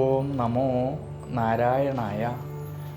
ഓം നമോ നാരായണായ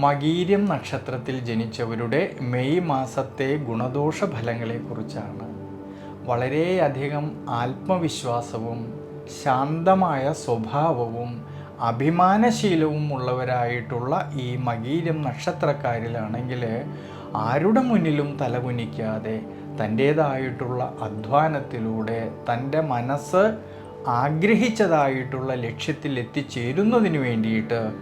മകീര്യം നക്ഷത്രത്തിൽ ജനിച്ചവരുടെ മെയ് മാസത്തെ ഗുണദോഷ ഫലങ്ങളെക്കുറിച്ചാണ് വളരെയധികം ആത്മവിശ്വാസവും ശാന്തമായ സ്വഭാവവും അഭിമാനശീലവും ഉള്ളവരായിട്ടുള്ള ഈ മകീരം നക്ഷത്രക്കാരിലാണെങ്കിൽ ആരുടെ മുന്നിലും തലകുനിക്കാതെ തന്റേതായിട്ടുള്ള അധ്വാനത്തിലൂടെ തന്റെ മനസ്സ് ആഗ്രഹിച്ചതായിട്ടുള്ള ലക്ഷ്യത്തിൽ എത്തിച്ചേരുന്നതിന് വേണ്ടിയിട്ട്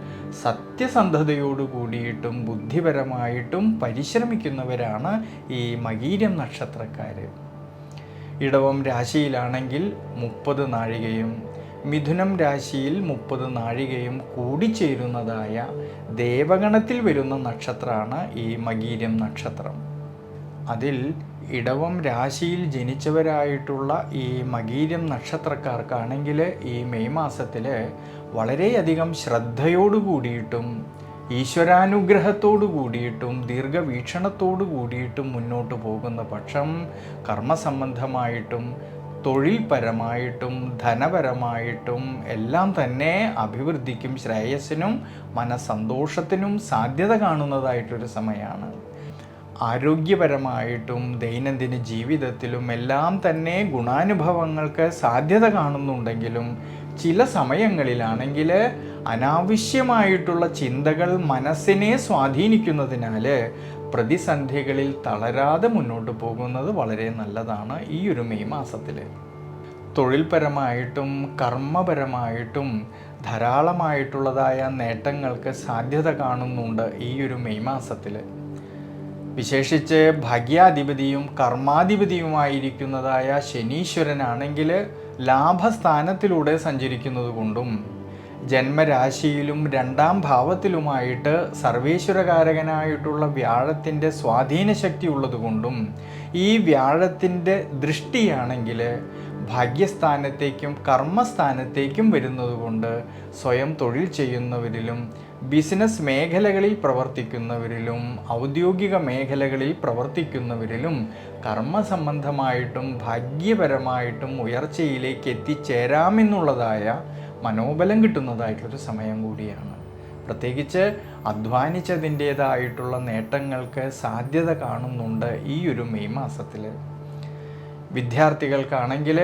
സത്യസന്ധതയോട് കൂടിയിട്ടും ബുദ്ധിപരമായിട്ടും പരിശ്രമിക്കുന്നവരാണ് ഈ മകീരം നക്ഷത്രക്കാർ ഇടവം രാശിയിലാണെങ്കിൽ മുപ്പത് നാഴികയും മിഥുനം രാശിയിൽ മുപ്പത് നാഴികയും കൂടിച്ചേരുന്നതായ ദേവഗണത്തിൽ വരുന്ന നക്ഷത്രമാണ് ഈ മകീരം നക്ഷത്രം. അതിൽ ഇടവം രാശിയിൽ ജനിച്ചവരായിട്ടുള്ള ഈ മകീരം നക്ഷത്രക്കാർക്കാണെങ്കിൽ ഈ മെയ് മാസത്തിൽ വളരെയധികം ശ്രദ്ധയോടു കൂടിയിട്ടും ഈശ്വരാനുഗ്രഹത്തോടു കൂടിയിട്ടും ദീർഘവീക്ഷണത്തോടു കൂടിയിട്ടും മുന്നോട്ട് പോകുന്ന പക്ഷം കർമ്മസംബന്ധമായിട്ടും തൊഴിൽപരമായിട്ടും ധനപരമായിട്ടും എല്ലാം തന്നെ അഭിവൃദ്ധിക്കും ശ്രേയസ്സിനും മനസ്സന്തോഷത്തിനും സാധ്യത കാണുന്നതായിട്ടൊരു സമയമാണ്. ആരോഗ്യപരമായിട്ടും ദൈനംദിന ജീവിതത്തിലും എല്ലാം തന്നെ ഗുണാനുഭവങ്ങൾക്ക് സാധ്യത കാണുന്നുണ്ടെങ്കിലും ചില സമയങ്ങളിലാണെങ്കിൽ അനാവശ്യമായിട്ടുള്ള ചിന്തകൾ മനസ്സിനെ സ്വാധീനിക്കുന്നതിനാൽ പ്രതിസന്ധികളിൽ തളരാതെ മുന്നോട്ട് പോകുന്നത് വളരെ നല്ലതാണ് ഈ ഒരു മെയ് മാസത്തിൽ തൊഴിൽപരമായിട്ടും കർമ്മപരമായിട്ടും ധാരാളമായിട്ടുള്ളതായ നേട്ടങ്ങൾക്ക് സാധ്യത കാണുന്നുണ്ട് ഈ ഒരു മെയ് മാസത്തിൽ വിശേഷിച്ച് ഭാഗ്യാധിപതിയും കർമാധിപതിയുമായിരിക്കുന്നതായ ശനീശ്വരനാണെങ്കിൽ ലാഭസ്ഥാനത്തിലൂടെ സഞ്ചരിക്കുന്നത് കൊണ്ടും ജന്മരാശിയിലും രണ്ടാം ഭാവത്തിലുമായിട്ട് സർവേശ്വരകാരകനായിട്ടുള്ള വ്യാഴത്തിന്റെ സ്വാധീനശക്തി ഉള്ളതുകൊണ്ടും ഈ വ്യാഴത്തിന്റെ ദൃഷ്ടിയാണെങ്കിൽ ഭാഗ്യസ്ഥാനത്തേക്കും കർമ്മസ്ഥാനത്തേക്കും വരുന്നതുകൊണ്ട് സ്വയം തൊഴിൽ ചെയ്യുന്നവരിലും ബിസിനസ് മേഖലകളിൽ പ്രവർത്തിക്കുന്നവരിലും ഔദ്യോഗിക മേഖലകളിൽ പ്രവർത്തിക്കുന്നവരിലും കർമ്മസംബന്ധമായിട്ടും ഭാഗ്യപരമായിട്ടും ഉയർച്ചയിലേക്ക് എത്തിച്ചേരാമെന്നുള്ളതായ മനോബലം കിട്ടുന്നതായിട്ടുള്ളൊരു സമയം കൂടിയാണ്. പ്രത്യേകിച്ച് അധ്വാനിച്ചതിന്റേതായിട്ടുള്ള നേട്ടങ്ങൾക്ക് സാധ്യത കാണുന്നുണ്ട് ഈ ഒരു മെയ് മാസത്തിൽ വിദ്യാർത്ഥികൾക്കാണെങ്കിൽ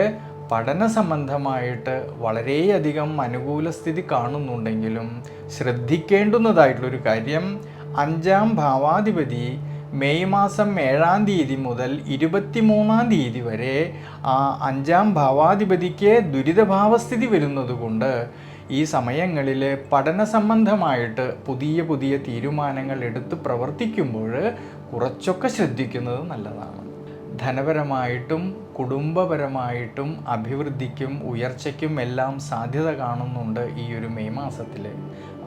പഠന സംബന്ധമായിട്ട് വളരെയധികം അനുകൂല സ്ഥിതി കാണുന്നുണ്ടെങ്കിലും ശ്രദ്ധിക്കേണ്ടുന്നതായിട്ടുള്ളൊരു കാര്യം അഞ്ചാം ഭാവാധിപതി മെയ് മാസം ഏഴാം തീയതി മുതൽ ഇരുപത്തിമൂന്നാം തീയതി വരെ ആ അഞ്ചാം ഭാവാധിപതിക്ക് ദുരിതഭാവസ്ഥിതി വരുന്നതുകൊണ്ട് ഈ സമയങ്ങളിൽ പഠന സംബന്ധമായിട്ട് പുതിയ പുതിയ തീരുമാനങ്ങൾ എടുത്ത് പ്രവർത്തിക്കുമ്പോൾ കുറച്ചൊക്കെ ശ്രദ്ധിക്കുന്നത് നല്ലതാണ്. ധനപരമായിട്ടും കുടുംബപരമായിട്ടും അഭിവൃദ്ധിക്കും ഉയർച്ചയ്ക്കും എല്ലാം സാധ്യത കാണുന്നുണ്ട് ഈ ഒരു മെയ് മാസത്തിൽ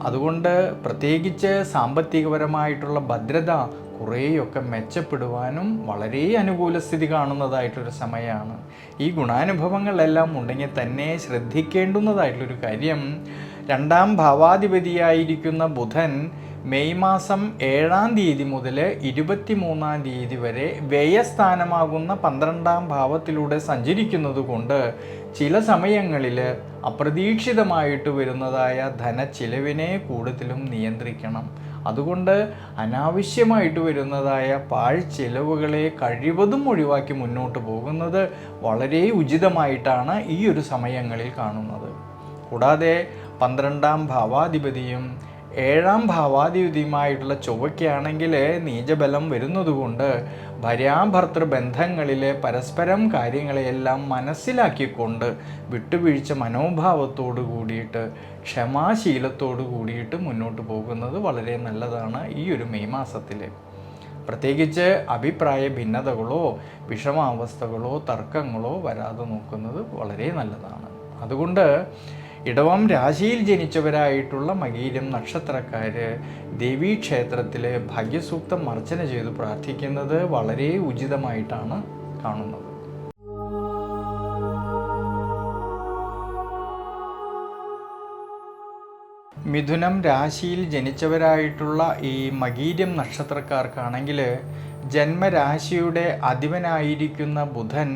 അതുകൊണ്ട് പ്രത്യേകിച്ച് സാമ്പത്തികപരമായിട്ടുള്ള ഭദ്രത കുറേയൊക്കെ മെച്ചപ്പെടുവാനും വളരെ അനുകൂല സ്ഥിതി കാണുന്നതായിട്ടൊരു സമയമാണ് ഈ ഗുണാനുഭവങ്ങളെല്ലാം ഉണ്ടെങ്കിൽ തന്നെ ശ്രദ്ധിക്കേണ്ടുന്നതായിട്ടുള്ളൊരു കാര്യം രണ്ടാം ഭാവാധിപതിയായിരിക്കുന്ന ബുധൻ മെയ് മാസം ഏഴാം തീയതി മുതൽ ഇരുപത്തി മൂന്നാം തീയതി വരെ വ്യയസ്ഥാനമാകുന്ന പന്ത്രണ്ടാം ഭാവത്തിലൂടെ സഞ്ചരിക്കുന്നത് കൊണ്ട് ചില സമയങ്ങളിൽ അപ്രതീക്ഷിതമായിട്ട് വരുന്നതായ ധനച്ചിലവിനെ കൂടുതലും നിയന്ത്രിക്കണം. അതുകൊണ്ട് അനാവശ്യമായിട്ട് വരുന്നതായ പാഴ്ചെലവുകളെ കഴിവതും ഒഴിവാക്കി മുന്നോട്ട് പോകുന്നത് വളരെ ഉചിതമായിട്ടാണ് ഈ ഒരു സമയങ്ങളിൽ കാണുന്നത്. കൂടാതെ പന്ത്രണ്ടാം ഭാവാധിപതിയും ഏഴാം ഭാവാധിപതിയുമായിട്ടുള്ള ചൊവ്വയ്ക്കാണെങ്കിൽ നീചബലം വരുന്നതുകൊണ്ട് ഭര്യാഭർത്തൃ ബന്ധങ്ങളിലെ പരസ്പരം കാര്യങ്ങളെയെല്ലാം മനസ്സിലാക്കിക്കൊണ്ട് വിട്ടുവീഴ്ച മനോഭാവത്തോടു കൂടിയിട്ട് ക്ഷമാശീലത്തോടു കൂടിയിട്ട് മുന്നോട്ട് പോകുന്നത് വളരെ നല്ലതാണ് ഈ ഒരു മെയ് മാസത്തിൽ പ്രത്യേകിച്ച് അഭിപ്രായ ഭിന്നതകളോ വിഷമാവസ്ഥകളോ തർക്കങ്ങളോ വരാതെ നോക്കുന്നത് വളരെ നല്ലതാണ്. അതുകൊണ്ട് ഇടവം രാശിയിൽ ജനിച്ചവരായിട്ടുള്ള മകീരം നക്ഷത്രക്കാർ ദേവീക്ഷേത്രത്തിൽ ഭാഗ്യസൂക്തം അർച്ചന ചെയ്ത് പ്രാർത്ഥിക്കുന്നത് വളരെ ഉചിതമായിട്ടാണ് കാണുന്നത്. മിഥുനം രാശിയിൽ ജനിച്ചവരായിട്ടുള്ള ഈ മകീരം നക്ഷത്രക്കാർക്കാണെങ്കിൽ ജന്മരാശിയുടെ അധിപനായിരിക്കുന്ന ബുധൻ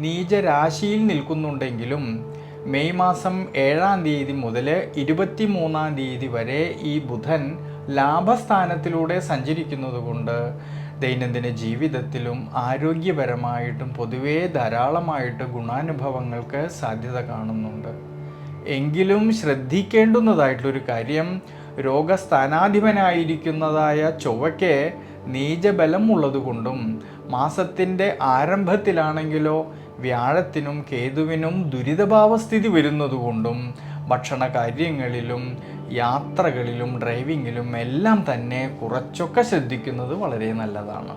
നീചരാശിയിൽ നിൽക്കുന്നുണ്ടെങ്കിലും മെയ് മാസം ഏഴാം തീയതി മുതൽ ഇരുപത്തി മൂന്നാം തീയതി വരെ ഈ ബുധൻ ലാഭസ്ഥാനത്തിലൂടെ സഞ്ചരിക്കുന്നതുകൊണ്ട് ദൈനംദിന ജീവിതത്തിലും ആരോഗ്യപരമായിട്ടും പൊതുവേ ധാരാളമായിട്ട് ഗുണാനുഭവങ്ങൾക്ക് സാധ്യത കാണുന്നുണ്ട്. എങ്കിലും ശ്രദ്ധിക്കേണ്ടുന്നതായിട്ടുള്ളൊരു കാര്യം രോഗസ്ഥാനാധിപനായിരിക്കുന്നതായ ചൊവ്വയ്ക്ക് നീചബലം ഉള്ളതുകൊണ്ടും മാസത്തിന്റെ ആരംഭത്തിലാണെങ്കിലോ വ്യാഴത്തിനും കേതുവിനും ദുരിതഭാവസ്ഥിതി വരുന്നതുകൊണ്ടും ഭക്ഷണ കാര്യങ്ങളിലും യാത്രകളിലും ഡ്രൈവിങ്ങിലും എല്ലാം തന്നെ കുറച്ചൊക്കെ ശ്രദ്ധിക്കുന്നത് വളരെ നല്ലതാണ്.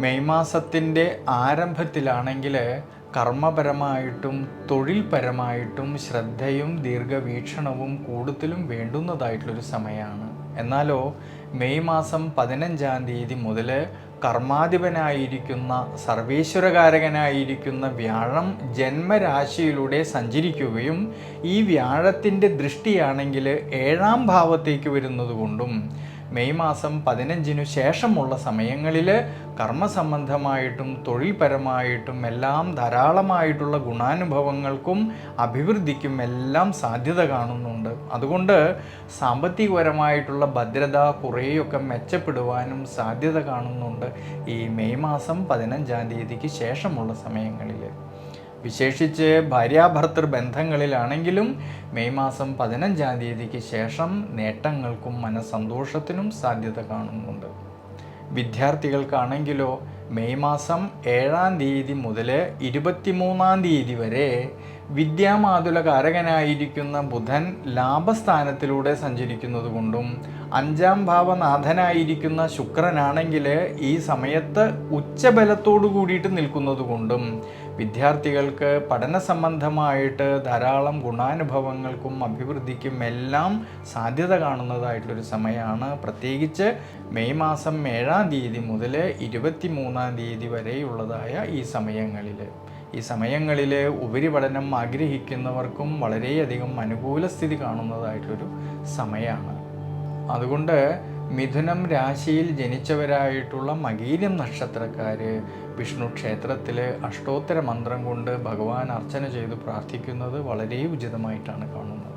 മെയ് മാസത്തിന്റെ ആരംഭത്തിലാണെങ്കിൽ കർമ്മപരമായിട്ടും തൊഴിൽപരമായിട്ടും ശ്രദ്ധയും ദീർഘവീക്ഷണവും കൂടുതലും വേണ്ടുന്നതായിട്ടുള്ളൊരു സമയമാണ്. എന്നാലോ മെയ് മാസം പതിനഞ്ചാം തീയതി മുതൽ കർമാധിപനായിരിക്കുന്ന സർവേശ്വരകാരകനായിരിക്കുന്ന വ്യാഴം ജന്മരാശിയിലൂടെ സഞ്ചരിക്കുകയും ഈ വ്യാഴത്തിന്റെ ദൃഷ്ടിയാണെങ്കിൽ ഏഴാം ഭാവത്തേക്ക് വരുന്നത് കൊണ്ടും മെയ് മാസം പതിനഞ്ചിനു ശേഷമുള്ള സമയങ്ങളിൽ കർമ്മസംബന്ധമായിട്ടും തൊഴിൽപരമായിട്ടും എല്ലാം ധാരാളമായിട്ടുള്ള ഗുണാനുഭവങ്ങൾക്കും അഭിവൃദ്ധിക്കും എല്ലാം സാധ്യത കാണുന്നുണ്ട്. അതുകൊണ്ട് സാമ്പത്തികപരമായിട്ടുള്ള ഭദ്രത കുറേയൊക്കെ മെച്ചപ്പെടുവാനും സാധ്യത കാണുന്നുണ്ട് ഈ മെയ് മാസം പതിനഞ്ചാം തീയതിക്ക് ശേഷമുള്ള സമയങ്ങളിൽ വിശേഷിച്ച് ഭാര്യാഭർത്തൃ ബന്ധങ്ങളിലാണെങ്കിലും മെയ് മാസം പതിനഞ്ചാം തീയതിക്ക് ശേഷം നേട്ടങ്ങൾക്കും മനസ്സന്തോഷത്തിനും സാധ്യത കാണുന്നുണ്ട്. വിദ്യാർത്ഥികൾക്കാണെങ്കിലോ മെയ് മാസം ഏഴാം തീയതി മുതൽ ഇരുപത്തിമൂന്നാം തീയതി വരെ വിദ്യാമാതുല കാരകനായിരിക്കുന്ന ബുധൻ ലാഭസ്ഥാനത്തിലൂടെ സഞ്ചരിക്കുന്നത് കൊണ്ടും അഞ്ചാം ഭാവനാഥനായിരിക്കുന്ന ശുക്രനാണെങ്കിൽ ഈ സമയത്ത് ഉച്ചബലത്തോടു കൂടിയിട്ട് നിൽക്കുന്നത് കൊണ്ടും വിദ്യാർത്ഥികൾക്ക് പഠന സംബന്ധമായിട്ട് ധാരാളം ഗുണാനുഭവങ്ങൾക്കും അഭിവൃദ്ധിക്കും എല്ലാം സാധ്യത കാണുന്നതായിട്ടുള്ളൊരു സമയമാണ്. പ്രത്യേകിച്ച് മെയ് മാസം ഏഴാം തീയതി മുതൽ ഇരുപത്തി മൂന്നാം തീയതി വരെയുള്ളതായ ഈ സമയങ്ങളിൽ ഈ സമയങ്ങളിൽ ഉപരിപഠനം ആഗ്രഹിക്കുന്നവർക്കും വളരെയധികം അനുകൂല സ്ഥിതി കാണുന്നതായിട്ടൊരു സമയമാണ് അതുകൊണ്ട് മിഥുനം രാശിയിൽ ജനിച്ചവരായിട്ടുള്ള മകീരം നക്ഷത്രക്കാർ വിഷ്ണു ക്ഷേത്രത്തിൽ അഷ്ടോത്തര മന്ത്രം കൊണ്ട് ഭഗവാൻ അർച്ചന ചെയ്ത് പ്രാർത്ഥിക്കുന്നത് വളരെ ഉചിതമായിട്ടാണ് കാണുന്നത്.